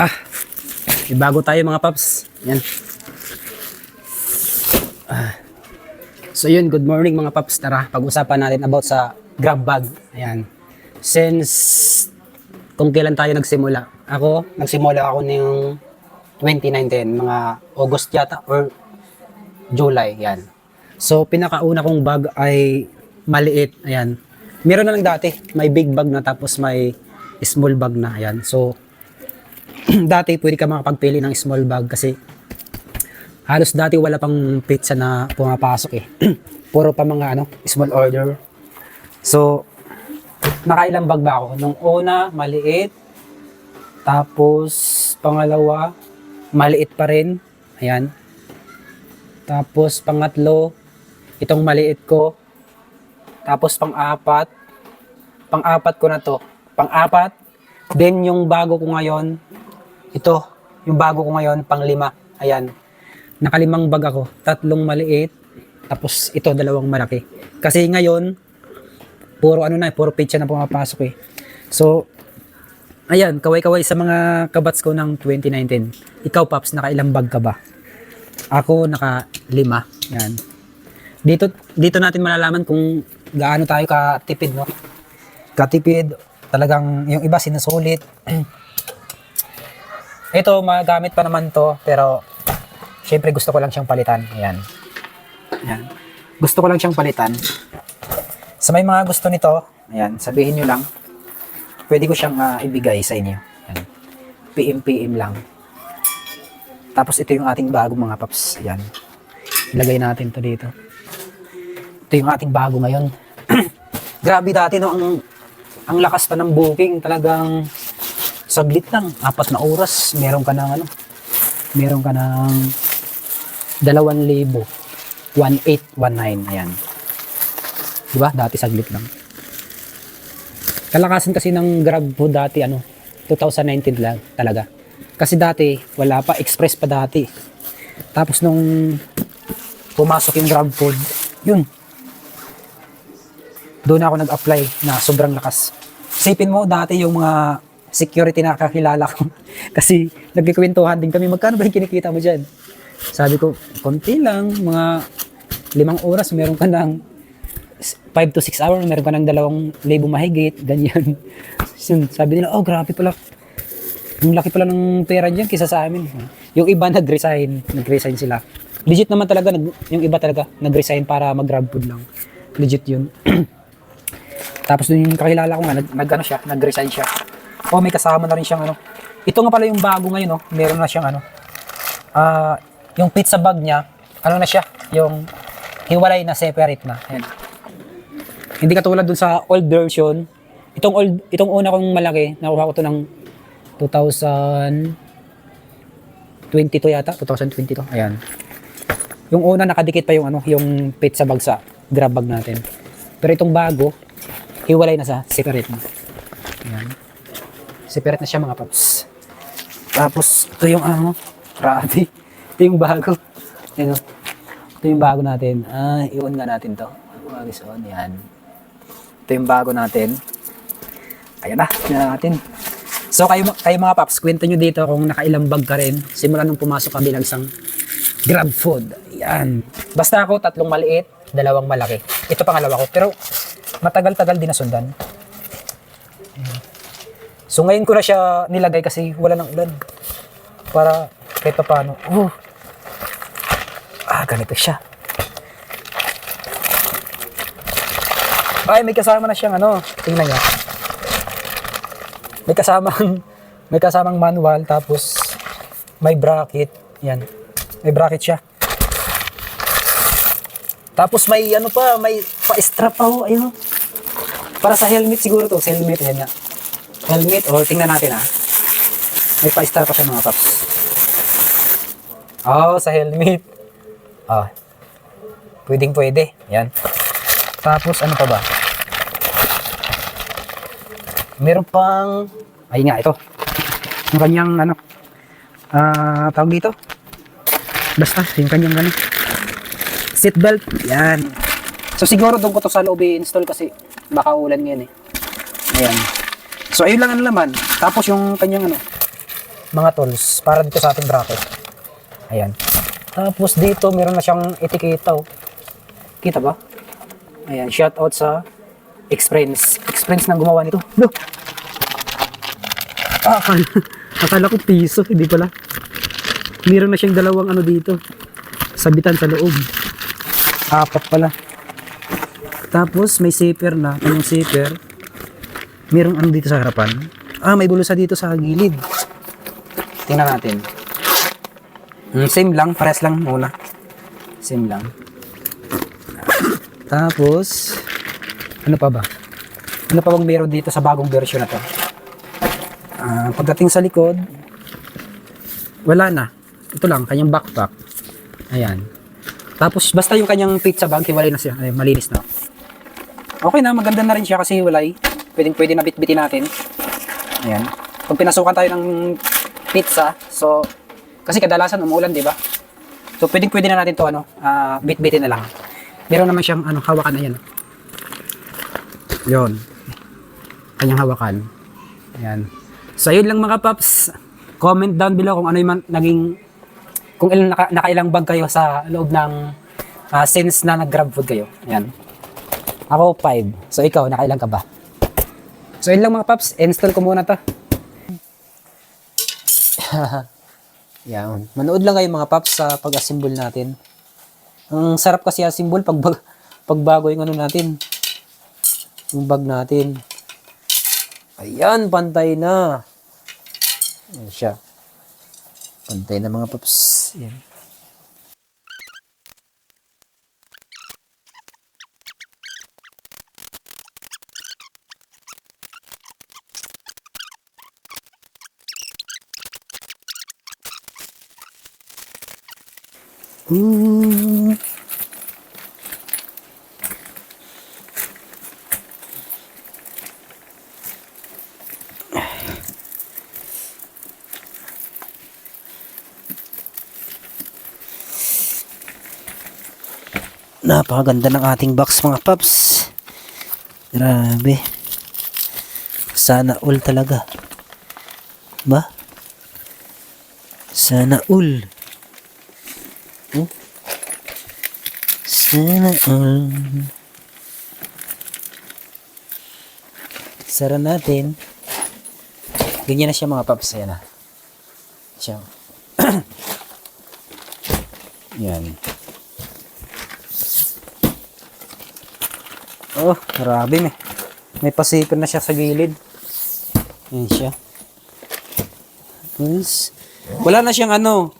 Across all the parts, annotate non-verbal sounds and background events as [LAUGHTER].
Ah, may bago tayo mga paps. Yan. Ah. So yun, good morning mga paps. Tara, pag-usapan natin about sa grab bag. Ayan. Since kung kailan tayo nagsimula. Ako, nagsimula ako ng 2019, mga August yata or July, yan. So, pinakauna kong bag ay maliit, ayan. Meron na lang dati, may big bag na tapos may small bag na, ayan. So, [CLEARS THROAT] dati pwede ka makapagpili ng small bag kasi halos dati wala pang pizza na pumapasok eh. [CLEARS THROAT] Puro pa mga ano, small order. So, nakailang bag ba ako? Nung una, maliit. Tapos, pangalawa, maliit pa rin. Ayan. Tapos, pangatlo, itong maliit ko. Tapos, pang-apat. Pang-apat ko na to. Pang-apat. Then, yung bago ko ngayon, ito, yung bago ko ngayon, pang-lima. Ayan. Nakalimang bag ako. Tatlong maliit. Tapos, ito, dalawang malaki. Kasi ngayon, puro ano na, puro pizza na pumapasok eh. So, ayan, kaway-kaway sa mga kabats ko ng 2019. Ikaw, Paps, nakailang bag ka ba? Ako, naka lima. Yan. Dito, dito natin malalaman kung gaano tayo katipid, no? Katipid, talagang yung iba sinusulit. [CLEARS THROAT] Ito, magamit pa naman to, pero syempre gusto ko lang siyang palitan. Ayan. Ayan. Gusto ko lang siyang palitan. Sa may mga gusto nito, ayan, sabihin nyo lang, pwede ko siyang ah, ibigay sa inyo. Ayan. PM-PM lang. Tapos ito yung ating bago mga paps. Ayan. Ilagay natin to dito. Ito yung ating bago ngayon. [CLEARS THROAT] Grabe dati no, ang, ang lakas pa ng booking. Talagang saglit lang. Apat na oras. Meron ka ng ano. Meron ka ng 2,000. 1819. Ayan. Diba? Dati saglit lang. Kalakasan kasi ng Grab food dati, ano, 2019 lang talaga. Kasi dati, wala pa, express pa dati. Tapos nung pumasok yung Grab food, yun. Doon ako nag-apply na sobrang lakas. Sipin mo, dati yung mga security na kakilala ko. [LAUGHS] kasi nagkikwentuhan din kami, magkano ba yung kinikita mo dyan? Sabi ko, konti lang, mga limang oras, meron ka ng 5 to 6 hours, meron ka ng dalawang libo mahigit, [LAUGHS] ganyan. Sabi nila, oh grabe pala. Yung laki pala ng pera dyan kisa sa amin. Yung iba nag-resign, nag-resign sila. Legit naman talaga, yung iba talaga, nag-resign para mag-grab food lang. Legit yun. [CLEARS THROAT] Tapos dun yung kakilala ko nga, nag, nag ano siya, nag-resign siya. Oh, may kasama na rin siyang ano. Ito nga pala yung bago ngayon, oh. Meron na siyang ano. Ah, yung pizza bag niya, ano na siya, yung hiwalay na separate na. Ayan. Hindi katulad dun sa old version. Itong old, itong una kong malaki, nakuha ko to ng 2022 yata, 2022. Ayan. Yung una nakadikit pa yung ano, yung pizza bag sa grab bag natin. Pero itong bago, hiwalay na sa separate na. Ayan. Separate na siya mga paps. Tapos, ito yung ano, grabe. [LAUGHS] Ito yung bago. Oh. ito yung bago natin. Ah, i-on nga natin to. Wag is on, yan. Ito yung bago natin. Ayan na, tingnan natin. So kayo, kayo mga paps, kwento nyo dito kung nakailang bag ka rin simula nung pumasok ka bilang isang grab food. Ayan. Basta ako, tatlong maliit, dalawang malaki. Ito pangalawa ko. Pero matagal-tagal din nasundan. So ngayon ko na siya nilagay kasi wala ng ulan. Para kahit pa paano. Uh, ah, ganito siya. Ay, may kasama na siyang ano. Tingnan niya. May kasamang [LAUGHS] may kasamang manual tapos may bracket. Yan. May bracket siya. Tapos may ano pa, may pa-strap pa oh, ayun. oh. Para sa helmet siguro to, sa helmet yan nga. Helmet or tingnan natin ah. May pa-strap pa siya mga paps. Oh, sa helmet. Ah. Pwedeng pwede. Yan. Tapos ano pa ba? Meron pang ay nga ito. Yung kanyang ano ah tawag dito. Basta yung kanyang ano seat belt. Yan. So siguro doon ko to sa loob i-install kasi baka ulan ngayon eh. Ayan. So ayun lang ang laman. Tapos yung kanyang ano mga tools para dito sa ating bracket. Ayan. Tapos dito, meron na siyang etiketa. Oh. Kita ba? Ayan, shout out sa Experience. Experience na gumawa nito. No! Ah, akala, [LAUGHS] akala ko piso, hindi pala. Meron na siyang dalawang ano dito. Sabitan sa loob. Apat pala. Tapos may zipper na. Anong zipper? Merong ano dito sa harapan. Ah, may bulusa dito sa gilid. Tingnan natin. Mm, same lang, pares lang muna. Same lang. Tapos, ano pa ba? Ano pa bang meron dito sa bagong version na to? Ah, pagdating sa likod, wala na. Ito lang, kanyang backpack. Ayan. Tapos, basta yung kanyang pizza bag, hiwalay na siya. Ay, malinis na. Okay na, maganda na rin siya kasi hiwalay. Pwedeng pwede na bitbitin natin. Ayan. Pag pinasukan tayo ng pizza, so, kasi kadalasan umuulan, di ba? So, pwedeng pwede na natin to ano, ah, bitbitin na lang. Meron naman siyang ano, hawakan na yan. Yon. Kanyang hawakan. Ayan. So, yun lang mga paps. Comment down below kung ano yung naging, kung ilang naka, nakailang bag kayo sa loob ng ah, since na nag-grab food kayo. Ayan. Ako, 5. So, ikaw, nakailang ka ba? So, yun lang mga paps. Install ko muna to. [LAUGHS] Yan. Manood lang kayo mga paps sa pag-assemble natin. Ang sarap kasi assemble pag bag, pagbago yung ano natin. Yung bag natin. Ayan, pantay na. Ayan siya. Pantay na mga paps. Ayan. Ooh. Napakaganda ng ating box mga paps. Grabe. Sana all talaga. Ba? Sana all. Oh. Sana all. [LAUGHS] Sara natin. Ganyan na siya mga paps. Ayan na. Siya. [CLEARS THROAT] Yan. Oh, grabe may. May pasipin na siya sa gilid. Yan siya. Wala na siyang ano.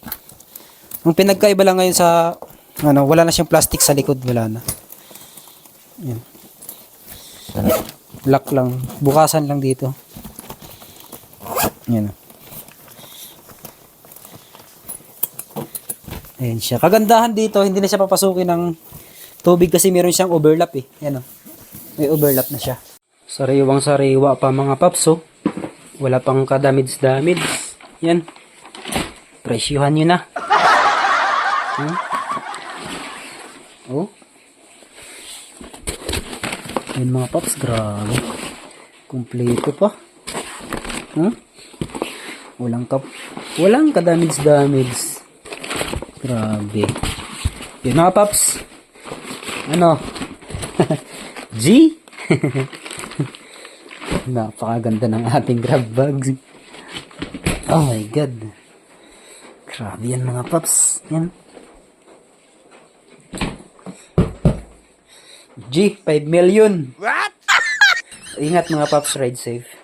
Ang pinagkaiba lang ngayon sa ano, wala na siyang plastic sa likod, wala na. Yan. Lock lang. Bukasan lang dito. Yan. Ayan siya. Kagandahan dito, hindi na siya papasukin ng tubig kasi meron siyang overlap eh. Yan o. May overlap na siya. Sariwang sariwa pa mga paps oh. Wala pang kadamids-damids. Yan. Presyuhan nyo na. Hmm? Oh. Yan mga paps, grabe. Kumpleto pa. Hmm? Walang kap walang kadamids-damids. Grabe. Yun mga paps. Ano? [LAUGHS] G? [LAUGHS] Napakaganda ng ating grab bags. Oh my God. Grabe yan mga paps. Yan. G, 5 million. What? Ingat mga paps, ride safe.